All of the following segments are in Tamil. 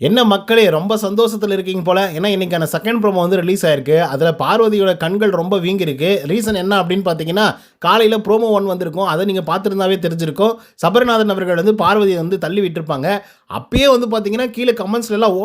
என்ன மக்களே ரொம்ப சந்தோஷத்தில் இருக்கீங்க போல. ஏன்னா இன்னைக்கான செகண்ட் ப்ரோமோ வந்து ரிலீஸ் ஆயிருக்கு. அதில் பார்வதியோட கண்கள் ரொம்ப வீங்கிருக்கு. ரீசன் என்ன அப்படின்னு பார்த்தீங்கன்னா காலையில் ப்ரோமோ ஒன் வந்திருக்கும். அதை நீங்கள் பார்த்துருந்தாவே தெரிஞ்சிருக்கும். சபரிநாதன் அவர்கள் வந்து பார்வதியை வந்து தள்ளி விட்டுருப்பாங்க. அப்பயே வந்து பார்த்தீங்கன்னா கீழே கமெண்ட்ஸ்ல எல்லாம்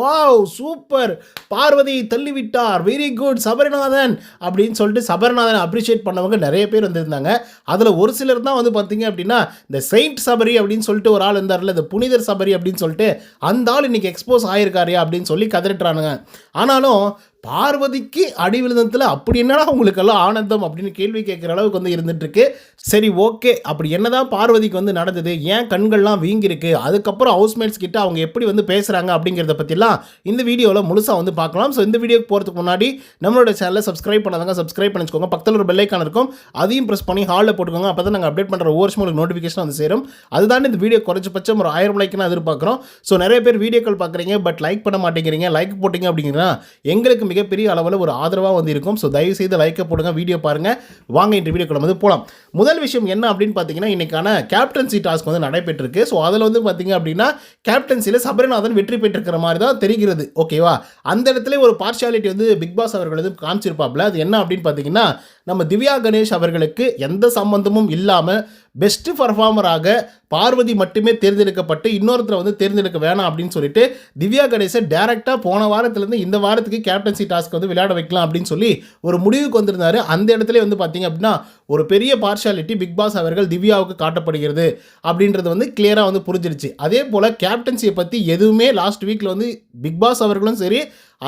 super Parvati தள்ளிவிட்டார். Very good Sabarinathan! அப்படின்னு சொல்லிட்டு சபரிநாதனை அப்ரிஷியேட் பண்ணவங்க நிறைய பேர் வந்திருந்தாங்க. அதில் ஒரு சிலர் தான் வந்து பார்த்தீங்க அப்படின்னா இந்த செயின்ட் சபரி அப்படின்னு சொல்லிட்டு ஒரு ஆள் இருந்தார்ல இந்த புனிதர் சபரி அப்படின்னு சொல்லிட்டு அந்த ஆள் இன்னைக்கு எக்ஸ்போஸ் ஆயிருக்காரு அப்படின்னு சொல்லி கதறிட்டுறானுங்க. ஆனாலும் பார்வதிக்கு அடி விழுந்தத்தில் அப்படி என்னடா உங்களுக்கெல்லாம் ஆனந்தம் அப்படின்னு கேள்வி கேட்குற அளவுக்கு வந்து இருந்துகிட்ருக்கு சரி ஓகே. அப்படி என்னதான் பார்வதிக்கு வந்து நடந்தது ஏன் கண்கள்லாம் வீங்கிருக்கு அதுக்கப்புறம் ஹவுஸ்மேட்ஸ் கிட்ட அவங்க எப்படி வந்து பேசுகிறாங்க அப்படிங்கிறத பற்றிலாம் இந்த வீடியோவில் முழுசாக வந்து பார்க்கலாம். ஸோ இந்த வீடியோக்கு போகிறதுக்கு முன்னாடி நம்மளோட சேனலை சப்ஸ்கிரைப் பண்ணாதாங்க சப்ஸ்கிரைப் பண்ணிச்சுக்கோங்க. பக்கத்தில் ஒரு பெல்லைக்கான இருக்கும். அதையும் ப்ரெஸ் பண்ணி ஹாலில் போட்டுக்கோங்க. அப்போ தான் நாங்கள் அப்டேட் பண்ணுற ஒவ்வொரு உங்களுக்கு நோட்டிஃபிகேஷன் வந்து சேரும். அதுதான் இந்த வீடியோ குறைஞ்சபட்சம் ஒரு ஆயிரம் லைக்னா எதிர்பார்க்குறோம். ஸோ நிறைய பேர் வீடியோக்கள் பார்க்குறீங்க பட் லைக் பண்ண மாட்டேங்கிறீங்க. லைக் போட்டிங்க அப்படிங்கன்னா எங்களுக்கு மிகப்பெரிய அளவில் ஒரு ஆதரவாக வந்து இருக்கும் ஸோ தயவு செய்து லைக்கை போடுங்க வீடியோ பாருங்கள் வாங்க இன்று வீடியோ வந்து போகலாம் முதல் விஷயம் என்ன அப்படின்னு பார்த்தீங்கன்னா இன்றைக்கான கேப்டன்சி டாஸ்க் வந்து நடைபெற்றிருக்கு. ஸோ அதில் வந்து பார்த்தீங்க அப்படின்னா கேப்டன்சியில் சபரிநாதன் வெற்றி பெற்றிருக்கிற மாதிரி தான் தெரிகிறது. ஓகேவா அந்த இடத்துல ஒரு பார்ஷியாலிட்டி வந்து பிக் பாஸ் அவர்கள் வந்து காமிச்சிருப்பாப்ல. அது என்ன அப்படின்னு பார்த்தீங்கன்னா நம்ம திவ்யா கணேஷ் அவர்களுக்கு எந்த சம்பந்தமும் இல்லாமல் பெஸ்ட்டு பர்ஃபார்மராக பார்வதி மட்டுமே தேர்ந்தெடுக்கப்பட்டு இன்னொருத்தரை வந்து தேர்ந்தெடுக்க வேணாம் அப்படின்னு சொல்லிட்டு திவ்யா கணேசை டேரெக்டாக போன வாரத்துலேருந்து இந்த வாரத்துக்கு கேப்டன்சி டாஸ்க் வந்து விளையாட வைக்கலாம் அப்படின்னு சொல்லி ஒரு முடிவுக்கு வந்திருந்தாரு. அந்த இடத்துல வந்து பார்த்தீங்க அப்படின்னா ஒரு பெரிய பார்ஷாலிட்டி பிக் பாஸ் அவர்கள் திவ்யாவுக்கு காட்டப்படுகிறது அப்படின்றது வந்து கிளியராக வந்து புரிஞ்சிருச்சு. அதே போல் கேப்டன்சியை பற்றி எதுவுமே லாஸ்ட் வீக்கில் வந்து பிக் பாஸ் அவர்களும் சரி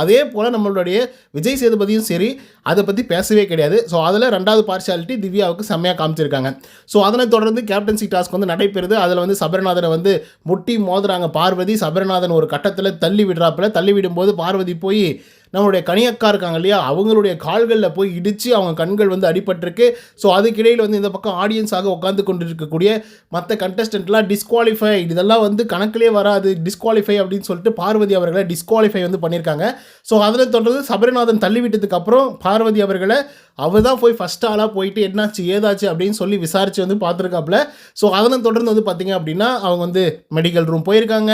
அதே போல் நம்மளுடைய விஜய் சேதுபதியும் சரி அதை பற்றி பேசவே கிடையாது. ஸோ அதில் ரெண்டாவது பார்ஷாலிட்டி திவ்யாவுக்கு செம்மையாக காமிச்சிருக்காங்க. ஸோ அதனை தொடர்ந்து கேப்டன்சி டாஸ்க் வந்து நடைபெறுது. அதில் வந்து சபரிநாதனை வந்து முட்டி மோதுறாங்க. பார்வதி சபரிநாதன் ஒரு கட்டத்தில் தள்ளி விடுறாப்புல. தள்ளி விடும்போது பார்வதி போய் நம்மளுடைய கனியக்கா இருக்காங்க இல்லையா? அவங்களுடைய கால்களில் போய் இடித்து அவங்க கண்கள் வந்து அடிபட்டிருக்கு. ஸோ அதுக்கிடையில் வந்து இந்த பக்கம் ஆடியன்ஸாக உட்காந்து கொண்டு இருக்கக்கூடிய மற்ற கண்டஸ்டண்ட்லாம் டிஸ்குவாலிஃபை இதெல்லாம் வந்து கணக்கிலே வராது. டிஸ்குவாலிஃபை அப்படின்னு சொல்லிட்டு பார்வதி அவர்களை டிஸ்குவாலிஃபை வந்து பண்ணியிருக்காங்க. ஸோ அதில் தொடர்ந்து சபரிநாதன் தள்ளிவிட்டதுக்கப்புறம் அப்புறம் பார்வதி அவர்களை அவர் தான் போய் ஃபஸ்ட் ஆளாக போயிட்டு என்னாச்சு ஏதாச்சு அப்படின்னு சொல்லி விசாரித்து வந்து பார்த்துருக்காப்புல. ஸோ அதனை தொடர்ந்து வந்து பார்த்திங்க அப்படின்னா அவங்க வந்து மெடிக்கல் ரூம் போயிருக்காங்க.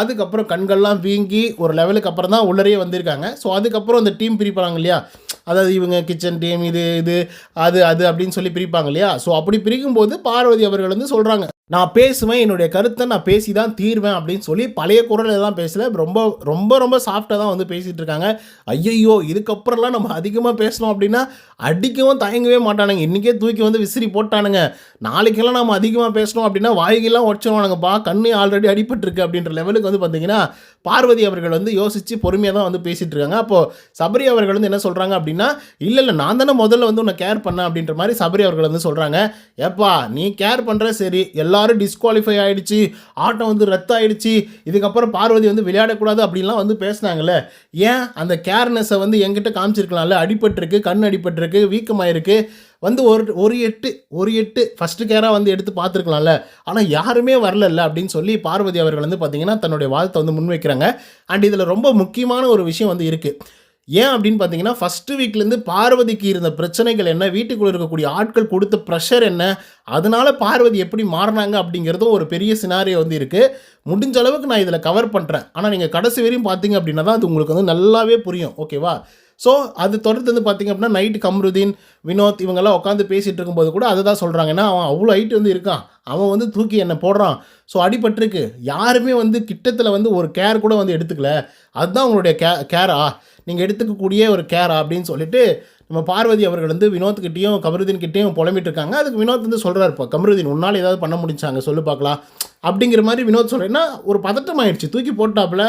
அதுக்கப்புறம் கண்கள்லாம் வீங்கி ஒரு லெவலுக்கு அப்புறம் தான் உள்ளரையே வந்திருக்காங்க. ஸோ அதுக்கப்புறம் அந்த டீம் பிரிப்பாங்க இல்லையா? அதாவது இவங்க கிச்சன் டீம் இது இது அது அது அப்படின்னு சொல்லி பிரிப்பாங்க இல்லையா? ஸோ அப்படி பிரிக்கும்போது பார்வதி அவர்கள் வந்து சொல்கிறாங்க நான் பேசுவேன் என்னுடைய கருத்தை நான் பேசி தான் தீர்வேன் அப்படின்னு சொல்லி பழைய குரல் எல்லாம் பேசல. ரொம்ப ரொம்ப ரொம்ப சாஃப்டாக தான் வந்து பேசிகிட்டு இருக்காங்க. ஐயையோ இதுக்கப்புறம்லாம் நம்ம அதிகமாக பேசணும் அப்படின்னா அடிக்கவும் தயங்கவே மாட்டானுங்க. இன்றைக்கே தூக்கி வந்து விசிறி போட்டானுங்க. நாளைக்கெல்லாம் நம்ம அதிகமாக பேசணும் அப்படின்னா வாய்கெல்லாம் உடச்சிடுவானுங்கப்பா கண்ணு ஆல்ரெடி அடிபட்டுருக்கு அப்படின்ற லெவலுக்கு வந்து பார்த்தீங்கன்னா பார்வதி அவர்கள் வந்து யோசித்து பொறுமையாக தான் வந்து பேசிகிட்டு இருக்காங்க. அப்போது சபரி அவர்கள் வந்து என்ன சொல்கிறாங்க அப்படின்னா இல்லை இல்லை நான் தானே முதல்ல வந்து உன்னை கேர் பண்ணேன் அப்படின்ற மாதிரி சபரி அவர்கள் வந்து சொல்கிறாங்க ஏப்பா நீ கேர் பண்ணுற சரி எல்லா எல்லாரும் டிஸ்குவாலிஃபை ஆகிடுச்சு ஆட்டம் வந்து ரத்தாயிடுச்சு இதுக்கப்புறம் பார்வதி வந்து விளையாடக்கூடாது அப்படின்லாம் வந்து பேசுனாங்கல்ல. ஏன்? அந்த கேர்னஸை வந்து எங்கிட்ட காமிச்சிருக்கலாம்ல. அடிபட்டிருக்கு கண் அடிபட்டிருக்கு வீக்கமாயிருக்கு. வந்து ஒரு ஒரு எட்டு ஒரு எட்டு ஃபஸ்ட்டு கேராக வந்து எடுத்து பார்த்துருக்கலாம்ல. ஆனால் யாருமே வரலல்ல அப்படின்னு சொல்லி பார்வதி அவர்கள் வந்து பார்த்திங்கன்னா தன்னுடைய வாழ்த்தை வந்து முன்வைக்கிறாங்க. அண்ட் இதில் ரொம்ப முக்கியமான ஒரு விஷயம் வந்து இருக்குது ஏன் அப்படின்னு பார்த்தீங்கன்னா ஃபஸ்ட்டு வீக்லேருந்து பார்வதிக்கு இருந்த பிரச்சனைகள் என்ன வீட்டுக்குள்ளே இருக்கக்கூடிய ஆட்கள் கொடுத்த ப்ரெஷர் என்ன அதனால் பார்வதி எப்படி மாறினாங்க அப்படிங்கிறதும் ஒரு பெரிய சினாரியோ வந்து இருக்குது முடிஞ்ச அளவுக்கு நான் இதில் கவர் பண்ணுறேன் ஆனால் நீங்கள் கடைசி வரையும் பார்த்தீங்க அப்படின்னா தான் அது உங்களுக்கு வந்து நல்லாவே புரியும். ஓகேவா ஸோ அது தொடர்ந்து வந்து பார்த்தீங்க அப்படின்னா நைட்டு கம்ருதீன் வினோத் இவங்கெல்லாம் உட்காந்து பேசிகிட்டு இருக்கும்போது கூட அதை தான் சொல்கிறாங்க ஏன்னா அவன் அவ்வளோ ஹைட் வந்து இருக்கான். அவன் வந்து தூக்கி என்னை போடுறான். ஸோ அடிபட்டிருக்கு. யாருமே வந்து கிட்டத்தில் வந்து ஒரு கேர் கூட வந்து எடுத்துக்கல. அதுதான் உங்களுடைய கே கேரா நீங்கள் எடுத்துக்கக்கூடிய ஒரு கேரா அப்படின்னு சொல்லிட்டு நம்ம பார்வதி அவர்கள் வந்து வினோத்கிட்டையும் கமருதீன் கிட்டேயும் புலம்பிட்டு இருக்காங்க அதுக்கு வினோத் வந்து சொல்கிறார் இப்போ கமருதீன் உன்னால் ஏதாவது பண்ண முடிஞ்சாங்க சொல்லு பார்க்கலாம். அப்படிங்கிற மாதிரி வினோத் சொல்கிறேன்னா ஒரு பதட்டம் ஆயிடுச்சு. தூக்கி போட்டாப்புல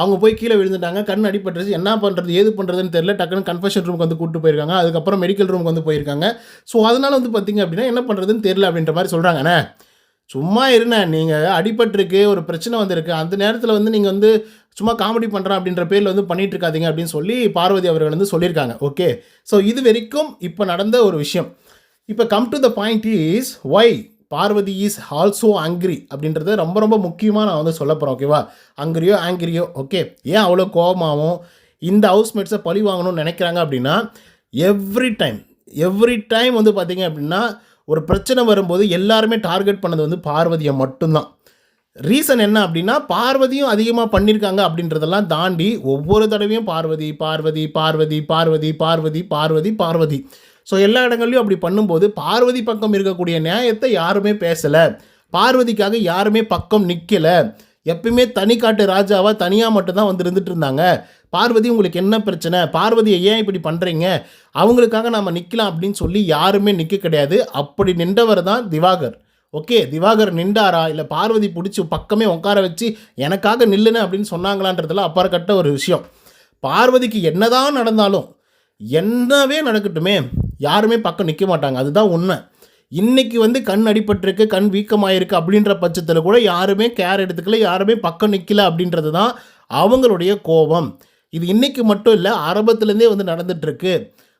அவங்க போய் கீழே விழுந்துட்டாங்க. கண் அடிபட்டுருச்சு. என்ன பண்ணுறது ஏது பண்ணுறதுன்னு தெரியல. டக்குன்னு கன்ஃபெஷன் ரூமுக்கு வந்து கூப்பிட்டு போயிருக்காங்க. அதுக்கப்புறம் மெடிக்கல் ரூமுக்கு வந்து போயிருக்காங்க. ஸோ அதனால் வந்து பார்த்திங்க அப்படின்னா என்ன பண்ணுறதுன்னு தெரியல அப்படின்ற மாதிரி சொல்கிறாங்கண்ணே சும்மா இருண்ணே நீங்கள் அடிபட்டிருக்கு ஒரு பிரச்சனை வந்திருக்கு. அந்த நேரத்தில் வந்து நீங்கள் வந்து சும்மா காமெடி பண்ணுறேன் அப்படின்ற பேரில் வந்து பண்ணிட்டு இருக்காதீங்க அப்படின்னு சொல்லி பார்வதி அவர்கள் வந்து சொல்லியிருக்காங்க. ஓகே ஸோ இது வரைக்கும் இப்போ நடந்த ஒரு விஷயம். இப்போ come to the point is why Parvathy is also angry அப்படின்றது ரொம்ப ரொம்ப முக்கியமாக நான் வந்து சொல்ல போகிறேன் ஓகேவா அங்கிரியோ ஆங்கிரியோ ஓகே ஏன் அவ்வளோ கோபமாகவும் இந்த ஹவுஸ்மேட்ஸை பழி வாங்கணும்னு நினைக்கிறாங்க அப்படின்னா எவ்ரி டைம் எவ்ரி டைம் வந்து பார்த்தீங்க அப்படின்னா ஒரு பிரச்சனை வரும்போது எல்லாருமே டார்கெட் பண்ணது வந்து பார்வதியை மட்டும்தான். ரீசன் என்ன அப்படின்னா பார்வதியும் அதிகமாக பண்ணியிருக்காங்க அப்படின்றதெல்லாம் தாண்டி ஒவ்வொரு தடவையும் பார்வதி பார்வதி பார்வதி பார்வதி பார்வதி பார்வதி பார்வதி. ஸோ எல்லா இடங்கள்லையும் அப்படி பண்ணும்போது பார்வதி பக்கம் இருக்கக்கூடிய நியாயத்தை யாருமே பேசலை. பார்வதிக்காக யாருமே பக்கம் நிற்கலை எப்பயுமே தனிக்காட்டு ராஜாவாக தனியாக மட்டும்தான் வந்து இருந்துட்டு இருந்தாங்க. பார்வதி உங்களுக்கு என்ன பிரச்சனை? பார்வதியை ஏன் இப்படி பண்ணுறீங்க அவங்களுக்காக நாம் நிற்கலாம் அப்படின்னு சொல்லி யாருமே நிற்க கிடையாது. அப்படி நின்றவர் தான் திவாகர். ஓகே திவாகர் நின்றாரா? இல்லை பார்வதி பிடிச்சி பக்கமே உட்கார வச்சு எனக்காக நில்லுன்னு அப்படின்னு சொன்னாங்களான்றதுல அப்பாற்பட்ட ஒரு விஷயம். பார்வதிக்கு என்னதான் நடந்தாலும் என்னவே நடக்கட்டுமே. யாருமே பக்கம் நிற்க மாட்டாங்க. அதுதான் உண்மை. இன்னைக்கு வந்து கண் அடிபட்டிருக்கு கண் வீக்கமாயிருக்கு அப்படின்ற பட்சத்தில் கூட யாருமே கேர் எடுத்துக்கல யாருமே பக்கம் நிற்கல அப்படின்றது தான் அவங்களுடைய கோபம். இது இன்னைக்கு மட்டும் இல்லை ஆரம்பத்துலேருந்தே வந்து நடந்துட்டுருக்கு.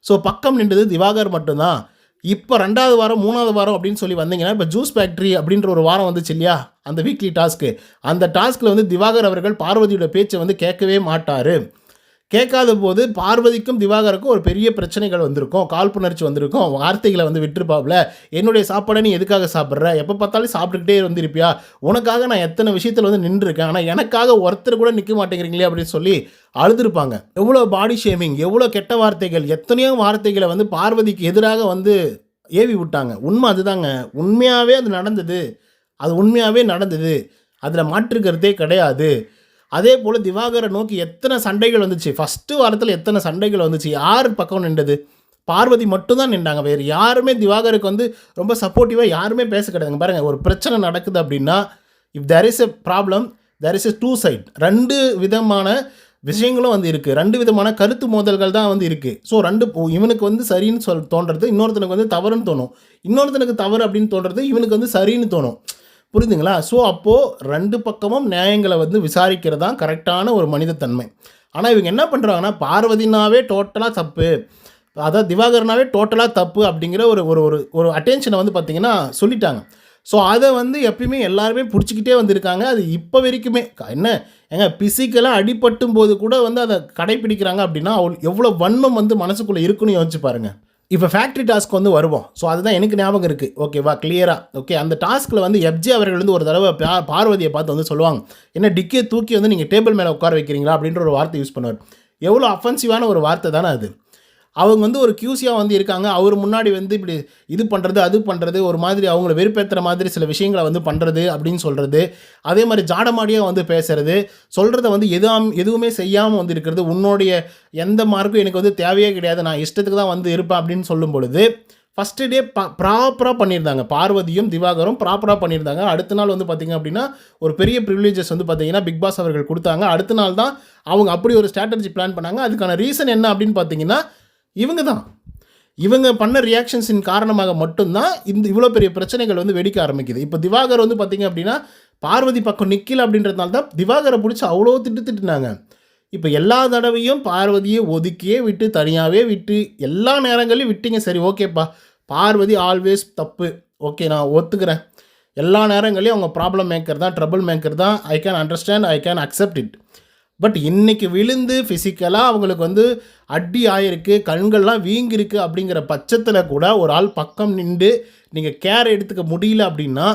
ஸோ பக்கம் நின்றது திவாகர் மட்டும்தான். இப்போ ரெண்டாவது வாரம் மூணாவது வாரம் அப்படின்னு சொல்லி வந்தீங்கன்னா இப்போ ஜூஸ் ஃபேக்ட்ரி அப்படின்ற ஒரு வாரம் வந்துச்சு இல்லையா? அந்த வீக்லி டாஸ்க்கு அந்த டாஸ்கில் வந்து திவாகர் அவர்கள் பார்வதியோட பேச்சை வந்து கேட்கவே மாட்டார். கேட்காத போது பார்வதிக்கும் திவாகருக்கும் ஒரு பெரிய பிரச்சனைகள் வந்திருக்கும். காழ்ப்புணர்ச்சி வந்திருக்கும். வார்த்தைகளை வந்து விட்டுருப்பாப்ல. என்னுடைய சாப்பாடை நீ எதுக்காக சாப்பிட்ற? எப்போ பார்த்தாலும் சாப்பிட்டுக்கிட்டே வந்திருப்பியா உனக்காக நான் எத்தனை விஷயத்தில் வந்து நின்றுருக்கேன்? ஆனால் எனக்காக ஒருத்தர் கூட நிற்க மாட்டேங்கிறீங்களே அப்படின்னு சொல்லி அழுதுருப்பாங்க. எவ்வளோ பாடி ஷேமிங் எவ்வளோ கெட்ட வார்த்தைகள் எத்தனையோ வார்த்தைகளை வந்து பார்வதிக்கு எதிராக வந்து ஏவி விட்டாங்க. உண்மை அதுதாங்க. உண்மையாகவே அது நடந்தது. அது உண்மையாகவே நடந்தது. அதில் மாற்றுக்கிறதே கிடையாது. அதே போல் திவாகரை நோக்கி எத்தனை சண்டைகள் வந்துச்சு? ஃபஸ்ட்டு வாரத்தில் எத்தனை சண்டைகள் வந்துச்சு? யார் பக்கம் நின்றது? பார்வதி மட்டும்தான் நின்றாங்க. வேறு யாருமே திவாகருக்கு வந்து ரொம்ப சப்போர்ட்டிவாக யாருமே பேச கிடையாதுங்க பாருங்கள் ஒரு பிரச்சனை நடக்குது அப்படின்னா if there is a problem there is a two side ரெண்டு விதமான விஷயங்களும் வந்து இருக்குது ரெண்டு விதமான கருத்து மோதல்கள் தான் வந்து இருக்குது ஸோ ரெண்டு இவனுக்கு வந்து சரின்னு சொல் தோன்றது இன்னொருத்தனுக்கு வந்து தவறுன்னு தோணும். இன்னொருத்தனுக்கு தவறு அப்படின்னு தோன்றது இவனுக்கு வந்து சரின்னு தோணும். புரியுதுங்களா ஸோ அப்போது ரெண்டு பக்கமும் நியாயங்களை வந்து விசாரிக்கிறது தான் கரெக்டான ஒரு மனிதத்தன்மை. ஆனால் இவங்க என்ன பண்ணுறாங்கன்னா பார்வதினாவே டோட்டலாக தப்பு. அதாவது திவாகரனாவே டோட்டலாக தப்பு அப்படிங்கிற ஒரு ஒரு ஒரு ஒரு அட்டென்ஷனை வந்து பார்த்திங்கன்னா சொல்லிட்டாங்க. ஸோ அதை வந்து எப்பயுமே எல்லாருமே பிடிச்சிக்கிட்டே வந்திருக்காங்க. அது இப்போ வரைக்குமே என்ன? ஏங்க பிசிக்கலாக அடிபட்டும் போது கூட வந்து அதை கடைப்பிடிக்கிறாங்க அப்படின்னா அவள் எவ்வளோ வன்மம் வந்து மனசுக்குள்ளே இருக்குன்னு யோசிச்சு பாருங்கள் இப்போ ஃபேக்ட்ரி டாஸ்க் வந்து வருவோம். ஸோ அதுதான் எனக்கு ஞாபகம் இருக்குது ஓகேவா கிளியராக ஓகே அந்த டாஸ்க்கில் வந்து எஃப்ஜி அவர்கள் வந்து ஒரு தடவை பா பார்வதியை பார்த்து வந்து சொல்லுவாங்க. என்ன டிக்கே தூக்கி வந்து நீங்கள் டேபிள் மேலே உட்கார வைக்கிறீங்களா? அப்படின்ற ஒரு வார்த்தை யூஸ் பண்ணுவார். எவ்வளோ அஃபென்சிவான ஒரு வார்த்தை தானே அது. அவங்க வந்து ஒரு கியூசியாக வந்து இருக்காங்க. அவர் முன்னாடி வந்து இப்படி இது பண்ணுறது அது பண்ணுறது ஒரு மாதிரி அவங்கள வெறுப்பேற்றுற மாதிரி சில விஷயங்களை வந்து பண்ணுறது அப்படின்னு சொல்கிறது அதே மாதிரி ஜாடமாடியாக வந்து பேசுகிறது சொல்கிறத வந்து எதுவும் எதுவுமே செய்யாமல் வந்து இருக்கிறது. உன்னுடைய எந்த மார்க்கும் எனக்கு வந்து தேவையே கிடையாது. நான் இஷ்டத்துக்கு தான் வந்து இருப்பேன் அப்படின்னு சொல்லும் பொழுது ஃபஸ்ட்டு டே பா ப்ராப்பராக பண்ணியிருந்தாங்க. பார்வதியும் திவாகரும் ப்ராப்பராக பண்ணியிருந்தாங்க. அடுத்த நாள் வந்து பார்த்திங்க அப்படின்னா ஒரு பெரிய ப்ரிவிலேஜஸ் வந்து பார்த்தீங்கன்னா பிக் பாஸ் அவர்கள் கொடுத்தாங்க. அடுத்த நாள் தான் அவங்க அப்படி ஒரு ஸ்ட்ராட்டஜி பிளான் பண்ணாங்க. அதுக்கான ரீசன் என்ன அப்படின்னு பார்த்தீங்கன்னா இவங்க தான் இவங்க பண்ண ரியாக்ஷன்ஸின் காரணமாக மட்டும்தான் இந்த இவ்வளோ பெரிய பிரச்சனைகள் வந்து வெடிக்க ஆரம்பிக்குது. இப்போ திவாகர் வந்து பார்த்திங்க அப்படின்னா பார்வதி பக்கம் நிற்கல அப்படின்றதுனால தான் திவாகரை பிடிச்சி அவ்வளோ திட்டு திட்டுனாங்க. இப்போ எல்லா தடவையும் பார்வதியை ஒதுக்கியே விட்டு தனியாகவே விட்டு எல்லா நேரங்களையும் விட்டீங்க. சரி ஓகேப்பா. பார்வதி ஆல்வேஸ் தப்பு. ஓகே நான் ஒத்துக்கிறேன். எல்லா நேரங்களையும் அவங்க ப்ராப்ளம் மேக்கர் தான் ட்ரபிள் மேக்கர் தான். I can understand I can accept it but இன்னைக்கு விழுந்து ஃபிசிக்கலாக அவங்களுக்கு வந்து அடி ஆயிருக்கு கண்கள்லாம் வீங்கிருக்கு அப்படிங்கிற பட்சத்தில் கூட ஒரு ஆள் பக்கம் நின்று நீங்கள் கேர் எடுத்துக்க முடியல அப்படின்னா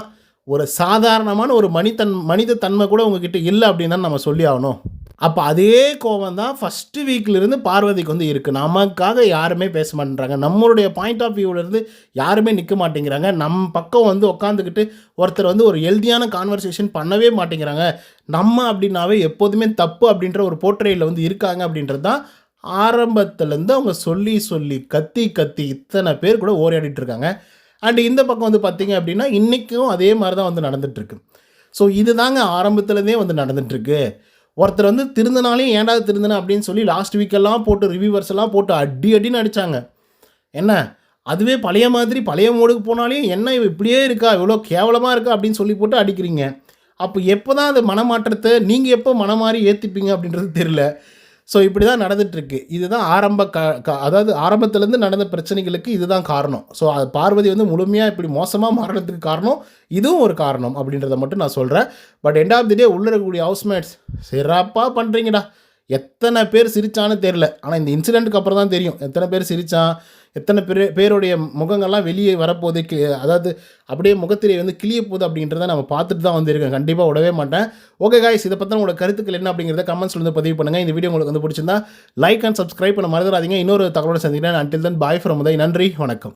ஒரு சாதாரணமான ஒரு மனிதன் மனித தன்மை கூட உங்ககிட்ட இல்லை அப்படின்னு தான் நம்ம சொல்லி ஆகணும். அப்போ அதே கோபம் தான் ஃபஸ்ட்டு வீக்லேருந்து பார்வதிக்கு வந்து இருக்குது நமக்காக யாருமே பேச மாட்டேங்கிறாங்க நம்மளுடைய பாயிண்ட் ஆஃப் வியூவிலேருந்து யாருமே நிற்க மாட்டேங்கிறாங்க. நம் பக்கம் வந்து உட்காந்துக்கிட்டு ஒருத்தர் வந்து ஒரு ஹெல்தியான கான்வர்சேஷன் பண்ணவே மாட்டேங்கிறாங்க. நம்ம அப்படின்னாவே எப்போதுமே தப்பு அப்படின்ற ஒரு போர்ட்ரேயில் வந்து இருக்காங்க அப்படின்றது தான் ஆரம்பத்துலேருந்து அவங்க சொல்லி சொல்லி கத்தி கத்தி இத்தனை பேர் கூட ஓரியாடிட்டு இருக்காங்க. அண்ட் இந்த பக்கம் வந்து பார்த்தீங்க அப்படின்னா இன்றைக்கும் அதே மாதிரி தான் வந்து நடந்துகிட்ருக்கு ஸோ இதுதாங்க ஆரம்பத்துலேருந்தே வந்து நடந்துகிட்ருக்கு ஒருத்தர் வந்து திருந்தினாலையும் ஏன்டா திருந்தன அப்படின்னு சொல்லி லாஸ்ட் வீக்கெல்லாம் போட்டு ரிவ்யூவர்ஸ் எல்லாம் போட்டு அடி அடின்னு அடித்தாங்க என்ன? அதுவே பழைய மாதிரி பழைய மோடுக்கு போனாலே என்ன இப்படியே இருக்கா? இவ்வளோ கேவலமாக இருக்கா? அப்படின்னு சொல்லி போட்டு அடிக்கிறீங்க. அப்போ எப்போ தான் அந்த மனமாற்றத்தை நீங்கள் எப்போ மனமாறி ஏற்றிப்பீங்க அப்படின்றது தெரியல. ஸோ இப்படி தான் நடந்துட்டுருக்கு. இதுதான் ஆரம்ப க க அதாவது ஆரம்பத்துலேருந்து நடந்த பிரச்சனைகளுக்கு இதுதான் காரணம். ஸோ அது பார்வதி வந்து முழுமையாக இப்படி மோசமாக மாறினதுக்கு காரணம் இதுவும் ஒரு காரணம் அப்படின்றத மட்டும் நான் சொல்கிறேன் but end of the day உள்ள இருக்கக்கூடிய ஹவுஸ்மேட்ஸ் சிறப்பாக பண்ணுறீங்கடா எத்தனை பேர் சிரிச்சான்னு தெரில ஆனால் இந்த இன்சிடெண்ட்டுக்கு அப்புறம் தான் தெரியும். எத்தனை பேர் சிரித்தான் எத்தனை பேர் பேருடைய முகங்கள்லாம் வெளியே வரப்போகுது கி அதாவது அப்படியே முகத்திலே வந்து கிளிய போகுது அப்படின்றத நம்ம பார்த்துட்டு தான் வந்திருக்கேன். கண்டிப்பாக விடவே மாட்டேன். ஓகே காய்ஸ் இதை பற்றின உங்களோட கருத்துக்கள் என்ன அப்படிங்கிறத கமெண்ட்ஸில் வந்து பதிவு பண்ணுங்கள் இந்த வீடியோ உங்களுக்கு வந்து பிடிச்சிருந்தா லைக் அண்ட் சப்ஸ்கிரைப் பண்ண மறந்துடாதீங்க. இன்னொரு தகவலோட சந்திக்கிறேன். Until then bye from Uday நன்றி வணக்கம்.